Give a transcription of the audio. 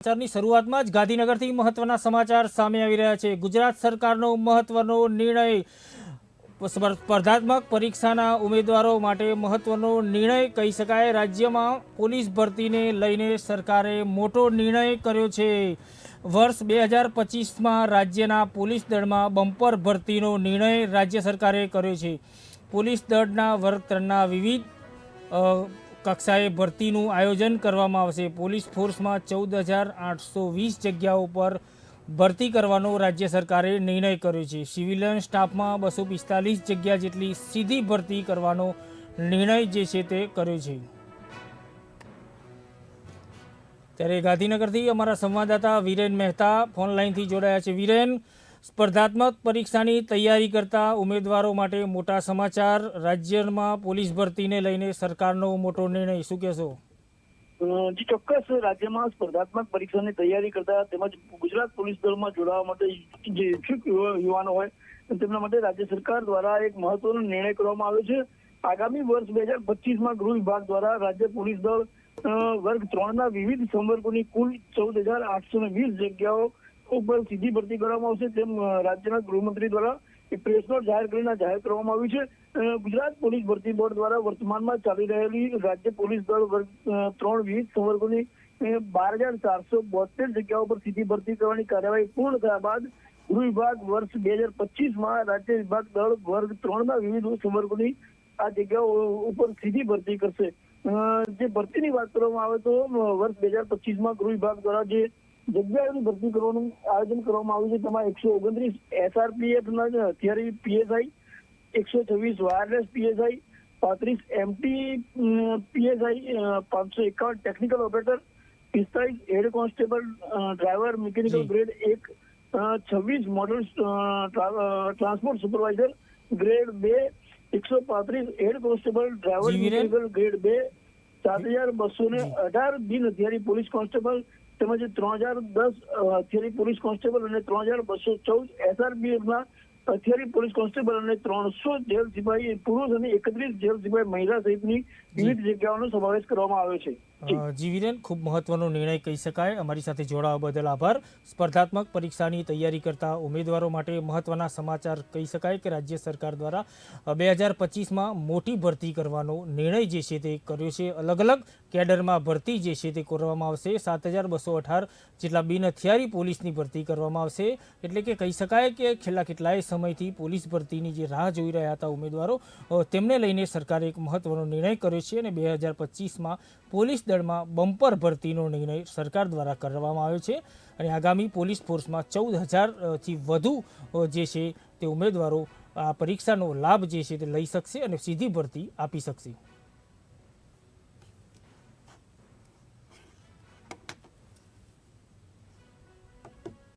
સમાચારની શરૂઆતમાં જ ગાંધીનગરથી મહત્વના સમાચાર સામે આવી રહ્યા છે. ગુજરાત સરકારનો મહત્વનો નિર્ણય સ્પર્ધાત્મક પરીક્ષાના ઉમેદવારો માટે મહત્વનો નિર્ણય કહી શકાય. રાજ્યમાં પોલીસ ભરતીને લઈને સરકારે મોટો નિર્ણય કર્યો છે. વર્ષ બે હજાર પચીસમાં રાજ્યના પોલીસ દળમાં બમ્પર ભરતીનો નિર્ણય રાજ્ય સરકારે કર્યો છે. પોલીસ દળના વર્ગ ત્રણના વિવિધ કક્ષાએ ભરતીનું આયોજન કરવામાં આવશે. પોલીસ ફોર્સમાં ચૌદ હજાર આઠસો વીસ જગ્યાઓ પર ભરતી કરવાનો રાજ્ય સરકારે નિર્ણય કર્યો છે. સિવિલિયન સ્ટાફમાં બસો પિસ્તાલીસ જગ્યા જેટલી સીધી ભરતી કરવાનો નિર્ણય જે છે તે કર્યો છે. ત્યારે ગાંધીનગરથી અમારા સંવાદદાતા વિરેન મહેતા ફોન લાઈનથી જોડાયા છે. વિરેન સ્પર્ધાત્મક પરીક્ષાની તૈયારી કરતા ઉમેદવારો માટે મોટા સમાચાર. રાજ્યમાં પોલીસ ભરતીને લઈને સરકારનો મોટો નિર્ણય, શું કહેશો? જી, ચોક્કસ. રાજ્યમાં સ્પર્ધાત્મક પરીક્ષાની તૈયારી કરતા તેમજ ગુજરાત પોલીસ દળમાં જોડાવા માટે જે ઇચ્છુક યુવાનો હોય, તેમના માટે રાજ્ય સરકાર દ્વારા એક મહત્વનો નિર્ણય કરવામાં આવ્યો છે. આગામી વર્ષ બે હજાર પચીસમાં ગૃહ વિભાગ દ્વારા રાજ્ય પોલીસ દળ વર્ગ ત્રણના વિવિધ સંવર્ગોની કુલ ચૌદ હજાર આઠસો ને વીસ જગ્યાઓ ઉપર સીધી ભરતી કરવામાં આવશે તેમ રાજ્યના ગૃહમંત્રી દ્વારા પ્રેસ નોટ જાહેર કરીને જાહેર કરવામાં આવ્યું છે. ગુજરાત પોલીસ ભરતી બોર્ડ દ્વારા વર્તમાનમાં ચાલી રહેલી રાજ્ય પોલીસ દળ ત્રણ વિવિધ સંવર્ગોની બાર હજાર ચારસો બોતેર જગ્યાઓ પર સીધી ભરતી કરવાની કાર્યવાહી પૂર્ણ થયા બાદ ગૃહ વિભાગ વર્ષ બે હજાર પચીસમાં રાજ્ય વિભાગ દળ વર્ગ ત્રણના વિવિધ સંવર્ગોની આ જગ્યાઓ ઉપર સીધી ભરતી કરશે. જે ભરતીની વાત કરવામાં આવે તો વર્ષ બે હજાર પચીસમાં ગૃહ વિભાગ દ્વારા જે જગ્યાઓની ભરતી કરવાનું આયોજન કરવામાં આવ્યું છે. તેમાં એકસો ઓગણત્રીસ એસઆરપીએફ ના હથિયારી પીએસઆઈ એકસો છવ્વીસ વાયરલેસ પીએસઆઈ પાંત્રીસ એમટી પીએસઆઈ પાંચસો એકાવન ટેકનિકલ ઓપરેટર પિસ્તાલીસ head constable driver mechanical grade એક છવ્વીસ મોડલ ટ્રાન્સપોર્ટ સુપરવાઇઝર ગ્રેડ બે એકસો પાંત્રીસ head constable driver mechanical grade બે સાત હજાર બસો ને અઢાર બિન હથિયારી પોલીસ કોન્સ્ટેબલ તેમજ ત્રણ હજાર દસ અથિયારી પોલીસ કોન્સ્ટેબલ અને ત્રણ હજાર બસો ચૌદ એસઆરબીએફ અથિયારી પોલીસ કોન્સ્ટેબલ અને ત્રણસો જેલ સિપાહી, પુરુષ અને એકત્રીસ જેલ સિપાહી મહિલા સહિતની વિવિધ જગ્યાઓનો સમાવેશ કરવામાં આવ્યો છે. જી. અ, ખૂબ મહત્વનો નિર્ણય કહી શકાય. અમારી સાથે જોડાવા બદલ આભાર. સ્પર્ધાત્મક પરીક્ષાની તૈયારી કરતા ઉમેદવારો માટે મહત્વના સમાચાર કહી શકાય કે રાજ્ય સરકાર દ્વારા બે હજાર પચીસમાં મોટી ભરતી કરવાનો નિર્ણય જે છે તે કર્યો છે. અલગ અલગ કેડરમાં ભરતી જે છે તે કરવામાં આવશે. સાત હજાર બસો અઢાર જેટલા બિન હથિયારી પોલીસની ભરતી કરવામાં આવશે. એટલે કે કહી શકાય કે છેલ્લા કેટલાય સમયથી પોલીસ ભરતીની જે રાહ જોઈ રહ્યા હતા ઉમેદવારો તેમને લઈને સરકારે એક મહત્વનો નિર્ણય કર્યો છે અને બે હજાર પચીસમાં પોલીસ દળમાં બમ્પર ભરતીનો નિર્ણય સરકાર દ્વારા કરવામાં આવ્યો છે અને આગામી પોલીસ ફોર્સમાં ચૌદ હજારથી વધુ જે છે તે ઉમેદવારો આ પરીક્ષાનો લાભ જે છે તે લઈ શકશે અને સીધી ભરતી આપી શકશે.